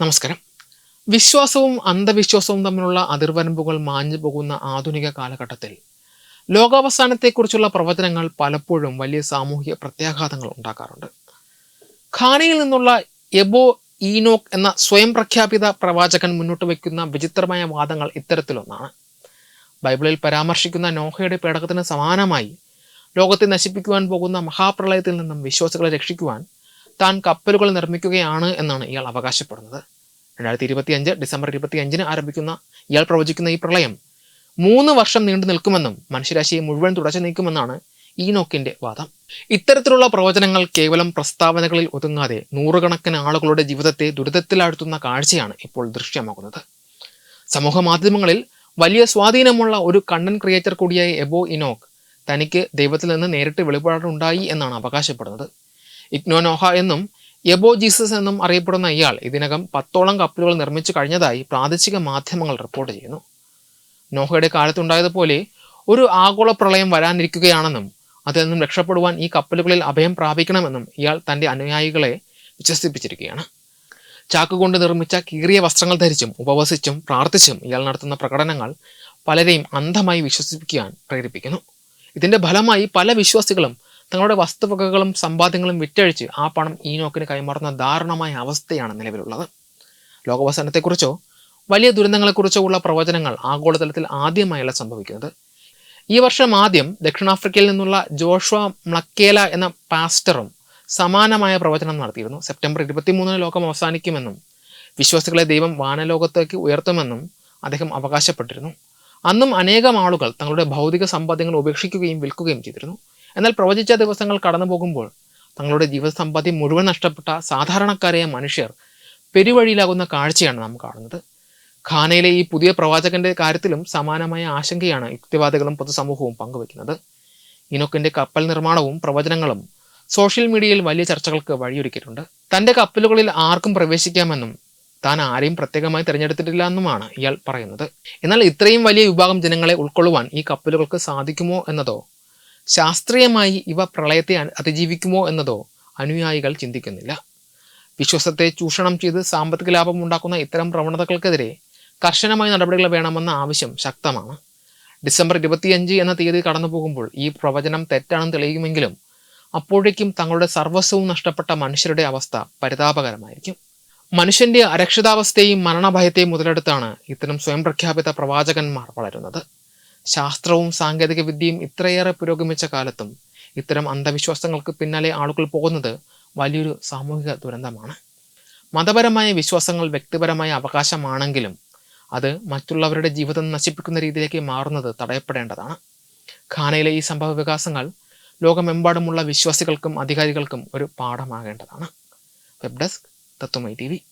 നമസ്കാരം. വിശ്വാസവും അന്ധവിശ്വാസവും തമ്മിലുള്ള അതിർവരമ്പുകൾ മാഞ്ഞു പോകുന്ന ആധുനിക കാലഘട്ടത്തിൽ ലോകാവസാനത്തെക്കുറിച്ചുള്ള പ്രവചനങ്ങൾ പലപ്പോഴും വലിയ സാമൂഹിക പ്രത്യാഘാതങ്ങൾ ഉണ്ടാക്കാറുണ്ട്. ഖാനയിൽ നിന്നുള്ള എബോ ഈനോക് എന്ന സ്വയം പ്രഖ്യാപിത പ്രവാചകൻ മുന്നോട്ട് വയ്ക്കുന്ന വിചിത്രമായ വാദങ്ങൾ ഇത്തരത്തിലൊന്നാണ്. ബൈബിളിൽ പരാമർശിക്കുന്ന നോഹയുടെ പേടകത്തിന് സമാനമായി ലോകത്തെ നശിപ്പിക്കുവാൻ പോകുന്ന മഹാപ്രളയത്തിൽ നിന്നും വിശ്വാസികളെ രക്ഷിക്കുവാൻ താൻ കപ്പലുകൾ നിർമ്മിക്കുകയാണ് എന്നാണ് ഇയാൾ അവകാശപ്പെടുന്നത്. രണ്ടായിരത്തി ഇരുപത്തി അഞ്ച് ഡിസംബർ ഇരുപത്തി അഞ്ചിന് ആരംഭിക്കുന്ന ഇയാൾ പ്രവചിക്കുന്ന ഈ പ്രളയം മൂന്ന് വർഷം നീണ്ടു നിൽക്കുമെന്നും മനുഷ്യരാശിയെ മുഴുവൻ തുടച്ചു നീക്കുമെന്നാണ് ഈനോക്കിന്റെ വാദം. ഇത്തരത്തിലുള്ള പ്രവചനങ്ങൾ കേവലം പ്രസ്താവനകളിൽ ഒതുങ്ങാതെ നൂറുകണക്കിന് ആളുകളുടെ ജീവിതത്തെ ദുരിതത്തിലാഴ്ത്തുന്ന കാഴ്ചയാണ് ഇപ്പോൾ ദൃശ്യമാകുന്നത്. സമൂഹ മാധ്യമങ്ങളിൽ വലിയ സ്വാധീനമുള്ള ഒരു കണ്ടന്റ് ക്രിയേറ്റർ കൂടിയായ എബോ ഇനോക്ക് തനിക്ക് ദൈവത്തിൽ നിന്ന് നേരിട്ട് വെളിപാടുണ്ടായി എന്നാണ് അവകാശപ്പെടുന്നത്. ഇഗ്നോനോഹ എന്നും എബോ ജീസസ് എന്നും അറിയപ്പെടുന്ന ഇയാൾ ഇതിനകം പത്തോളം കപ്പലുകൾ നിർമ്മിച്ചു കഴിഞ്ഞതായി പ്രാദേശിക മാധ്യമങ്ങൾ റിപ്പോർട്ട് ചെയ്യുന്നു. നോഹയുടെ കാലത്തുണ്ടായതുപോലെ ഒരു ആഗോള പ്രളയം വരാനിരിക്കുകയാണെന്നും അതിൽ നിന്നും രക്ഷപ്പെടുവാൻ ഈ കപ്പലുകളിൽ അഭയം പ്രാപിക്കണമെന്നും ഇയാൾ തന്റെ അനുയായികളെ വിശ്വസിപ്പിച്ചിരിക്കുകയാണ്. ചാക്കുകൊണ്ട് നിർമ്മിച്ച കീറിയ വസ്ത്രങ്ങൾ ധരിച്ചും ഉപവസിച്ചും പ്രാർത്ഥിച്ചും ഇയാൾ നടത്തുന്ന പ്രകടനങ്ങൾ പലരെയും അന്ധമായി വിശ്വസിപ്പിക്കാൻ പ്രേരിപ്പിക്കുന്നു. ഇതിന്റെ ഫലമായി പല വിശ്വാസികളും തങ്ങളുടെ വസ്തുവകകളും സമ്പാദ്യങ്ങളും വിറ്റഴിച്ച് ആ പണം ഈനോക്കിന് കൈമാറുന്ന ദാരുണമായ അവസ്ഥയാണ് നിലവിലുള്ളത്. ലോകവസനത്തെക്കുറിച്ചോ വലിയ ദുരന്തങ്ങളെക്കുറിച്ചോ ഉള്ള പ്രവചനങ്ങൾ ആഗോളതലത്തിൽ ആദ്യമായല്ല സംഭവിക്കുന്നത്. ഈ വർഷം ആദ്യം ദക്ഷിണാഫ്രിക്കയിൽ നിന്നുള്ള ജോഷ്വ മ്ലക്കേല എന്ന പാസ്റ്ററും സമാനമായ പ്രവചനം നടത്തിയിരുന്നു. സെപ്റ്റംബർ ഇരുപത്തിമൂന്നിന് ലോകം അവസാനിക്കുമെന്നും വിശ്വാസികളെ ദൈവം വാനലോകത്തേക്ക് ഉയർത്തുമെന്നും അദ്ദേഹം അവകാശപ്പെട്ടിരുന്നു. അന്നും അനേകം ആളുകൾ തങ്ങളുടെ ഭൗതിക സമ്പാദ്യങ്ങൾ ഉപേക്ഷിക്കുകയും വിൽക്കുകയും ചെയ്തിരുന്നു. എന്നാൽ പ്രവചിച്ച ദിവസങ്ങൾ കടന്നു പോകുമ്പോൾ തങ്ങളുടെ ജീവിതസമ്പാദ്യം മുഴുവൻ നഷ്ടപ്പെട്ട സാധാരണക്കാരായ മനുഷ്യർ പെരുവഴിയിലാകുന്ന കാഴ്ചയാണ് നാം കാണുന്നത്. ഖാനയിലെ ഈ പുതിയ പ്രവാചകന്റെ കാര്യത്തിലും സമാനമായ ആശങ്കയാണ് യുക്തിവാദികളും പൊതുസമൂഹവും പങ്കുവെക്കുന്നത് ഇനോക്കിന്റെ കപ്പൽ നിർമ്മാണവും പ്രവചനങ്ങളും സോഷ്യൽ മീഡിയയിൽ വലിയ ചർച്ചകൾക്ക് വഴിയൊരുക്കിയിട്ടുണ്ട്. തന്റെ കപ്പലുകളിൽ ആർക്കും പ്രവേശിക്കാമെന്നും താൻ ആരെയും പ്രത്യേകമായി തിരഞ്ഞെടുത്തിട്ടില്ല എന്നുമാണ് ഇയാൾ പറയുന്നത്. എന്നാൽ ഇത്രയും വലിയ വിഭാഗം ജനങ്ങളെ ഉൾക്കൊള്ളുവാൻ ഈ കപ്പലുകൾക്ക് സാധിക്കുമോ എന്നതോ ശാസ്ത്രീയമായി ഇവ പ്രളയത്തെ അതിജീവിക്കുമോ എന്നതോ അനുയായികൾ ചിന്തിക്കുന്നില്ല. വിശ്വാസത്തെ ചൂഷണം ചെയ്ത് സാമ്പത്തിക ലാഭം ഉണ്ടാക്കുന്ന ഇത്തരം പ്രവണതകൾക്കെതിരെ കർശനമായ നടപടികൾ വേണമെന്ന ആവശ്യം ശക്തമാണ്. ഡിസംബർ ഇരുപത്തിയഞ്ച് എന്ന തീയതി കടന്നു പോകുമ്പോൾ ഈ പ്രവചനം തെറ്റാണെന്ന് തെളിയുമെങ്കിലും അപ്പോഴേക്കും തങ്ങളുടെ സർവസ്വവും നഷ്ടപ്പെട്ട മനുഷ്യരുടെ അവസ്ഥ പരിതാപകരമായിരിക്കും. മനുഷ്യന്റെ അരക്ഷിതാവസ്ഥയും മരണഭയത്തെയും മുതലെടുത്താണ് ഇത്തരം സ്വയം പ്രഖ്യാപിത പ്രവാചകന്മാർ വളരുന്നത്. ശാസ്ത്രവും സാങ്കേതിക വിദ്യയും ഇത്രയേറെ പുരോഗമിച്ച കാലത്തും ഇത്തരം അന്ധവിശ്വാസങ്ങൾക്ക് പിന്നാലെ ആളുകൾ പോകുന്നത് വലിയൊരു സാമൂഹിക ദുരന്തമാണ്. മതപരമായ വിശ്വാസങ്ങൾ വ്യക്തിപരമായ അവകാശമാണെങ്കിലും അത് മറ്റുള്ളവരുടെ ജീവിതം നശിപ്പിക്കുന്ന രീതിയിലേക്ക് മാറുന്നത് തടയപ്പെടേണ്ടതാണ്. ഖാനയിലെ ഈ സംഭവ വികാസങ്ങൾ ലോകമെമ്പാടുമുള്ള വിശ്വാസികൾക്കും അധികാരികൾക്കും ഒരു പാഠമാകേണ്ടതാണ്. Web desk Tatwamayi T